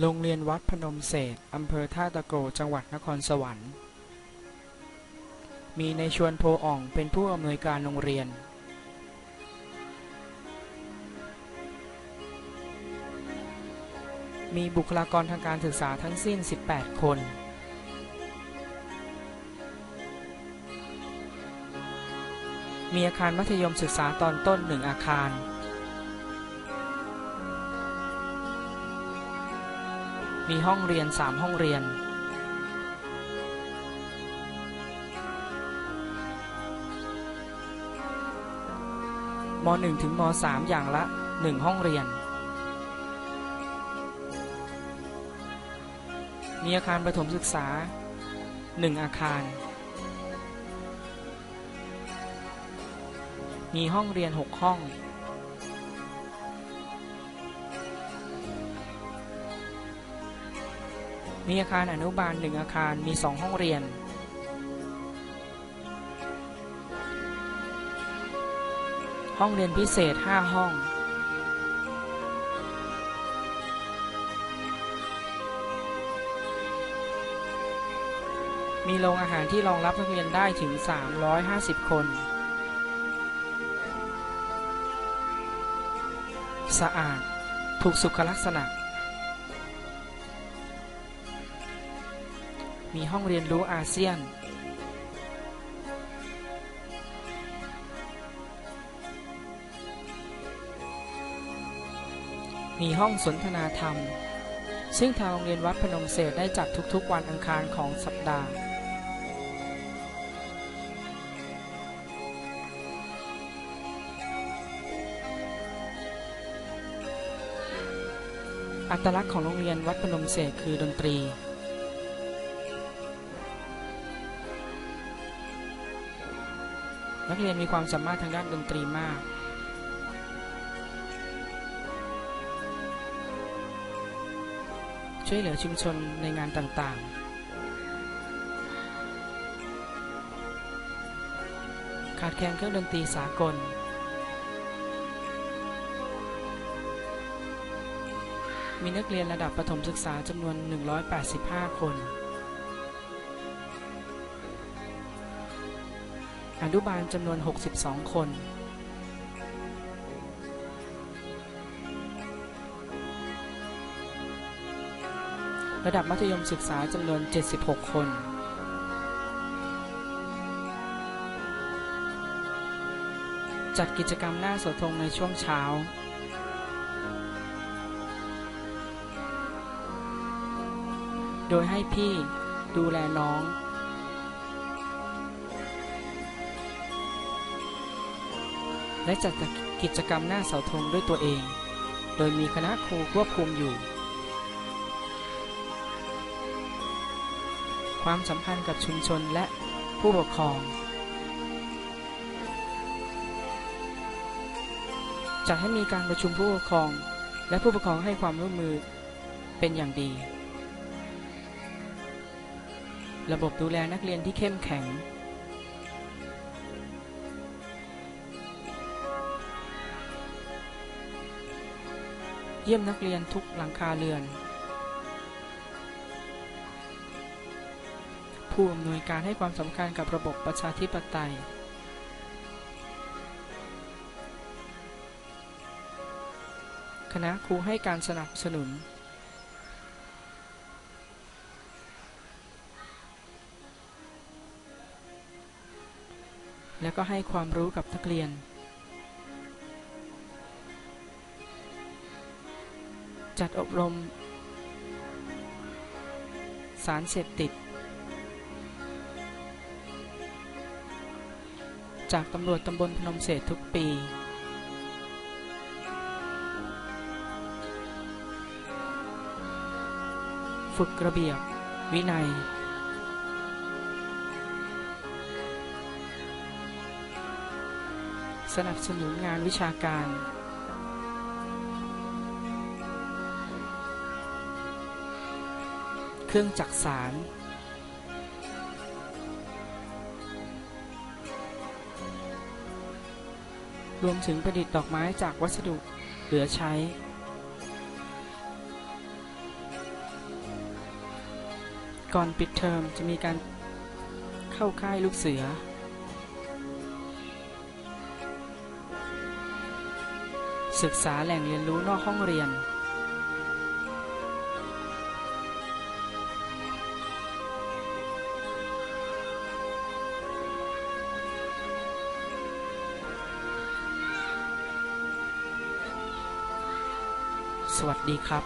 โรงเรียนวัดพนมเศษอำเภอท่าตะโก จังหวัดนครสวรรค์ มีในชวนโพอ่องเป็นผู้อำนวยการโรงเรียน มีบุคลากรทางการศึกษาทั้งสิ้น 18 คน มีอาคารมัธยมศึกษาตอนต้นหนึ่งอาคาร มีห้องเรียน3ห้องเรียน ม .1 ถึงม .3 อย่างละ1ห้องเรียน มีอาคารประถมศึกษา1อาคาร มีห้องเรียน6ห้อง มีอาคารอนุบาล1อาคารมี2ห้องเรียน ห้องเรียนพิเศษ5ห้อง มีโรงอาหารที่รองรับนักเรียนได้ถึง 350 คน สะอาด ถูกสุขลักษณะ มีห้องเรียนรู้อาเซียน มีห้องสนทนาธรรม ซึ่งทางโรงเรียนวัดพนมเศษได้จัดทุกๆวันอังคารของสัปดาห์อัตลักษณ์ของโรงเรียนวัดพนมเศษคือดนตรี นักเรียนมีความสามารถทางด้านดนตรีมากช่วยเหลือชุมชนในงานต่างๆ ขาดแคลนเครื่องดนตรีสากล มีนักเรียนระดับประถมศึกษาจำนวน 185 คน อนุบาลจำนวน 62 คนระดับมัธยมศึกษาจำนวน 76 คน จัดกิจกรรมหน้าเสาธงในช่วงเช้า โดยให้พี่ดูแลน้อง และจัดกิจกรรมหน้าเสาธงด้วยตัวเอง โดยมีคณะครูควบคุมอยู่ ความสัมพันธ์กับชุมชนและผู้ปกครอง จัดให้มีการประชุมผู้ปกครอง และผู้ปกครองให้ความร่วมมือเป็นอย่างดี ระบบดูแลนักเรียนที่เข้มแข็ง เยี่ยมนักเรียนทุกหลังคาเรือน ผู้อำนวยการให้ความสำคัญกับระบบประชาธิปไตย คณะครูให้การสนับสนุน และก็ให้ความรู้กับนักเรียน จัดอบรม สารเสพติด จากตำรวจตำบลพนมเศษทุกปี ฝึกระเบียบ วินัย สนับสนุนงานวิชาการ เครื่องจักสาร รวมถึงประดิษฐ์ดอกไม้จากวัสดุเหลือใช้ ก่อนปิดเทอมจะมีการเข้าค่ายลูกเสือ ศึกษาแหล่งเรียนรู้นอกห้องเรียน สวัสดีครับ